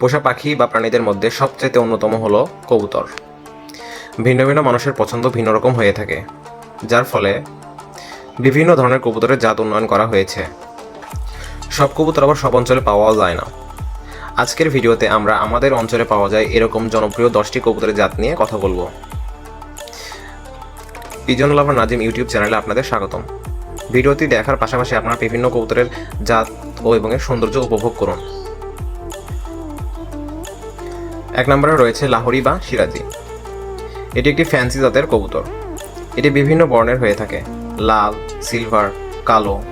পোষা পাখি বা প্রাণীদের মধ্যে সবচেয়ে অন্যতম হলো কবুতর। ভিন্ন ভিন্ন মানুষের পছন্দ ভিন্ন রকম হয়ে থাকে, যার ফলে বিভিন্ন ধরনের কবুতরের জাত উন্নয়ন করা হয়েছে। সব কবুতর আবার সব অঞ্চলে পাওয়াও যায় না। আজকের ভিডিওতে আমরা আমাদের অঞ্চলে পাওয়া যায় এরকম জনপ্রিয় দশটি কবুতরের জাত নিয়ে কথা বলব। পিজন লাভার নাজিম ইউটিউব চ্যানেলে আপনাদের স্বাগতম। ভিডিওটি দেখার পাশাপাশি আপনারা বিভিন্ন কবুতরের জাত ও এবং এর সৌন্দর্য উপভোগ করুন। এক নম্বরে রয়েছে লাহোরি বা সিরাজি। এটি একটি ফ্যান্সি জাতের কবুতর। এটি বিভিন্ন বর্ণের হয়ে থাকে। লাল, সিলভার, কালো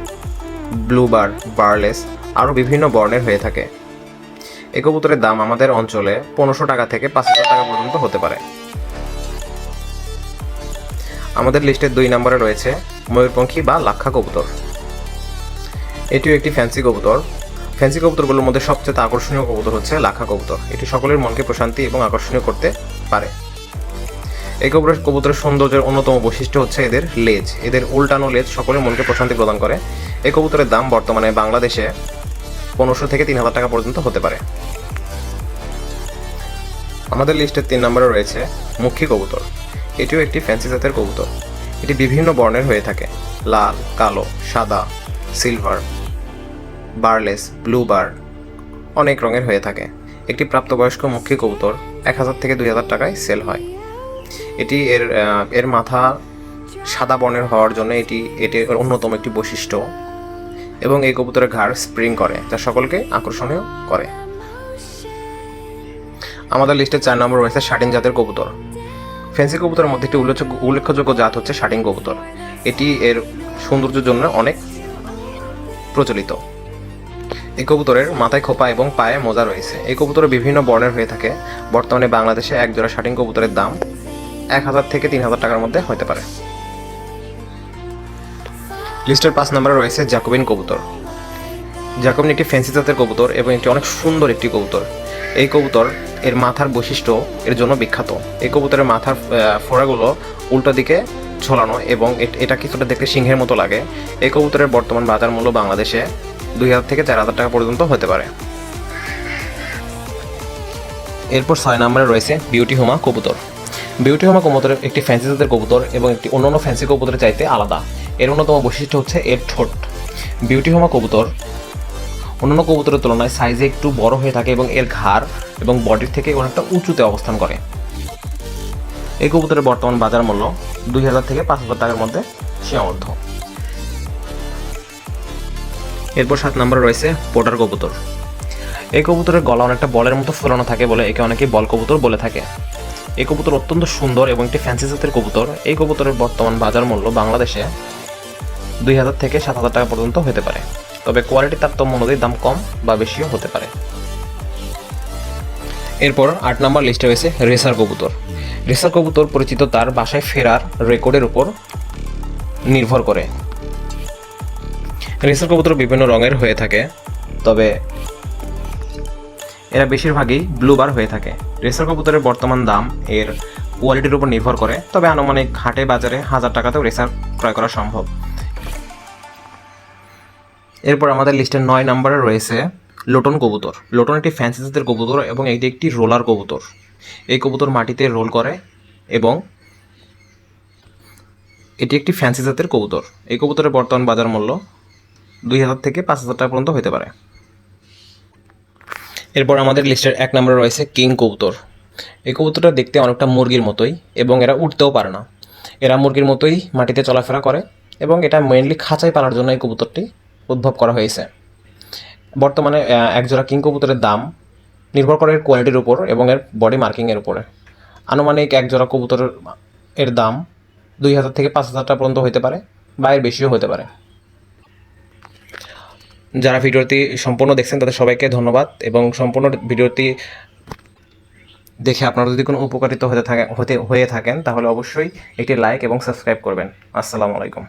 ব্লুবার বার্লেস আরও বিভিন্ন বর্ণের হয়ে থাকে। এই কবুতরের দাম আমাদের অঞ্চলে পনেরোশো টাকা থেকে পাঁচ হাজার টাকা পর্যন্ত হতে পারে। আমাদের লিস্টের দুই নম্বরে রয়েছে ময়ূরপঙ্খী বা লাক্ষা কবুতর। এটিও একটি ফ্যান্সি কবুতর। ফ্যান্সি কবুতরগুলোর মধ্যে সবচেয়ে আকর্ষণীয় কবুতর হচ্ছে লাখা কবুতর। এটি সকলের মনকে প্রশান্তি এবং আকর্ষণীয় করতে পারে। এই কবুতরের কবুতরের সৌন্দর্যের অন্যতম বৈশিষ্ট্য হচ্ছে এদের লেজ। এদের উল্টানো লেজ সকলের মনকে প্রশান্তি প্রদান করে। এই কবুতরের দাম বর্তমানে বাংলাদেশে পনেরোশো থেকে তিন হাজার টাকা পর্যন্ত হতে পারে। আমাদের লিস্টের তিন নম্বরে রয়েছে মুখী কবুতর। এটিও একটি ফ্যান্সি জাতের কবুতর। এটি বিভিন্ন বর্ণের হয়ে থাকে। লাল, কালো, সাদা, সিলভার। বারলেস, ব্লু বার, অনেক রঙের হয়ে থাকে। একটি প্রাপ্তবয়স্ক মুখী কবুতর এক হাজার থেকে দুই হাজার টাকায় সেল হয়। এটি এর এর মাথা সাদা বর্ণের হওয়ার জন্য এটি এটি অন্যতম একটি বৈশিষ্ট্য এবং এই কবুতরের ঘাড় স্প্রিং করে, যা সকলকে আকর্ষণীয় করে। আমাদের লিস্টে চার নম্বর রয়েছে শাটিন জাতের কবুতর। ফেন্সি কবুতরের মধ্যে একটি উল্লেখযোগ্য উল্লেখযোগ্য জাত হচ্ছে শাটিং কবুতর। এটি এর সৌন্দর্যের জন্য অনেক প্রচলিত। এই কবুতরের মাথায় খোপা এবং পায়ে মোজা রয়েছে। এই কবুতরের বিভিন্ন বর্ণের হয়ে থাকে। বর্তমানে বাংলাদেশে এক জোড়া শাটিং কবুতরের দাম এক হাজার থেকে তিন হাজার টাকার মধ্যে হতে পারে। লিস্টের পাঁচ নম্বরে রয়েছে জ্যাকোবিন কবুতর। জ্যাকোবিন একটি ফ্যান্সি জাতের কবুতর এবং একটি অনেক সুন্দর একটি কবুতর। এই কবুতর এর মাথার বৈশিষ্ট্য এর জন্য বিখ্যাত। এই কবুতরের মাথার ফোড়াগুলো উল্টো দিকে ঝোলানো এবং এটা কিছুটা দেখতে সিংহের মতো লাগে। এই কবুতরের বর্তমান বাজার মূল্য বাংলাদেশে দুই হাজার থেকে চার হাজার টাকা পর্যন্ত হতে পারে। এরপর ছয় নম্বরে রয়েছে বিউটি হোমা কবুতর। বিউটি হোমা কবুতরের একটি ফ্যান্সি জাতের কবুতর এবং একটি অন্যান্য ফ্যান্সি কবুতরের চাইতে আলাদা। এর অন্যতম বৈশিষ্ট্য হচ্ছে এর ঠোঁট। বিউটি হোমা কবুতর অন্যান্য কবুতরের তুলনায় সাইজে একটু বড় হয়ে থাকে এবং এর ঘাড় এবং বডির থেকে অনেকটা উঁচুতে অবস্থান করে। এই কবুতরের বর্তমান বাজার মূল্য দুই হাজার থেকে পাঁচ হাজার টাকার মধ্যে সীমাবদ্ধ। এরপর সাত নম্বরে রয়েছে পোটার কবুতর। এই কবুতরের গলা অনেকটা বলের মতো ফোলানো থাকে বলে একে অনেকেই বল কবুতর বলে থাকে। এই কবুতর অত্যন্ত সুন্দর এবং একটি ফ্যান্সি জাতের কবুতর। এই কবুতরের বর্তমান বাজার মূল্য বাংলাদেশে দুই হাজার থেকে সাত হাজার টাকা পর্যন্ত হতে পারে। তবে কোয়ালিটি তারতম্য অনুযায়ী দাম কম বা বেশিও হতে পারে। এরপর আট নম্বর লিস্টে রয়েছে রেসার কবুতর। রেসার কবুতর পরিচিত তার বাসায় ফেরার রেকর্ডের উপর নির্ভর করে। রেসার কবুতর বিভিন্ন রঙের হয়ে থাকে, তবে এরা বেশিরভাগই ব্লু বার হয়ে থাকে। রেসার কবুতরের বর্তমান দাম এর কোয়ালিটির উপর নির্ভর করে, তবে আনুমানিক হাটে বাজারে হাজার টাকাতেও রেসার ক্রয় করা সম্ভব। এরপর আমাদের লিস্টের নয় নম্বরে রয়েছে লোটন কবুতর। লোটন একটি ফ্যান্সি জাতের কবুতর এবং এটি একটি রোলার কবুতর। এই কবুতর মাটিতে রোল করে এবং এটি একটি ফ্যান্সি জাতের কবুতর। এই কবুতরের বর্তমান বাজার মূল্য দুই হাজার থেকে পাঁচ হাজার টাকা পর্যন্ত হতে পারে। এরপর আমাদের লিস্টের এক নম্বরে রয়েছে কিং কবুতর। এই কবুতরটা দেখতে অনেকটা মুরগির মতোই এবং এরা উঠতেও পারে না। এরা মুরগির মতোই মাটিতে চলাফেরা করে এবং এটা মেইনলি খাঁচাই পালার জন্য এই কবুতরটি উদ্ভব করা হয়েছে। বর্তমানে একজোড়া কিং কবুতরের দাম নির্ভর করে এর কোয়ালিটির উপর এবং এর বডি মার্কিংয়ের উপরে। আনুমানিক এক জোড়া কবুতরের, এর দাম দুই হাজার থেকে পাঁচ হাজার টাকা পর্যন্ত হতে পারে বা এর বেশিও হতে পারে। যারা ভিডিওটি সম্পূর্ণ দেখছেন, তাদের সবাইকে ধন্যবাদ এবং সম্পূর্ণ ভিডিওটি দেখে আপনারা যদি কোনো উপকারিত হতে থাকে, হতে, হয়ে থাকেন, তাহলে অবশ্যই একটি লাইক এবং সাবস্ক্রাইব করবেন। আসসালামু আলাইকুম।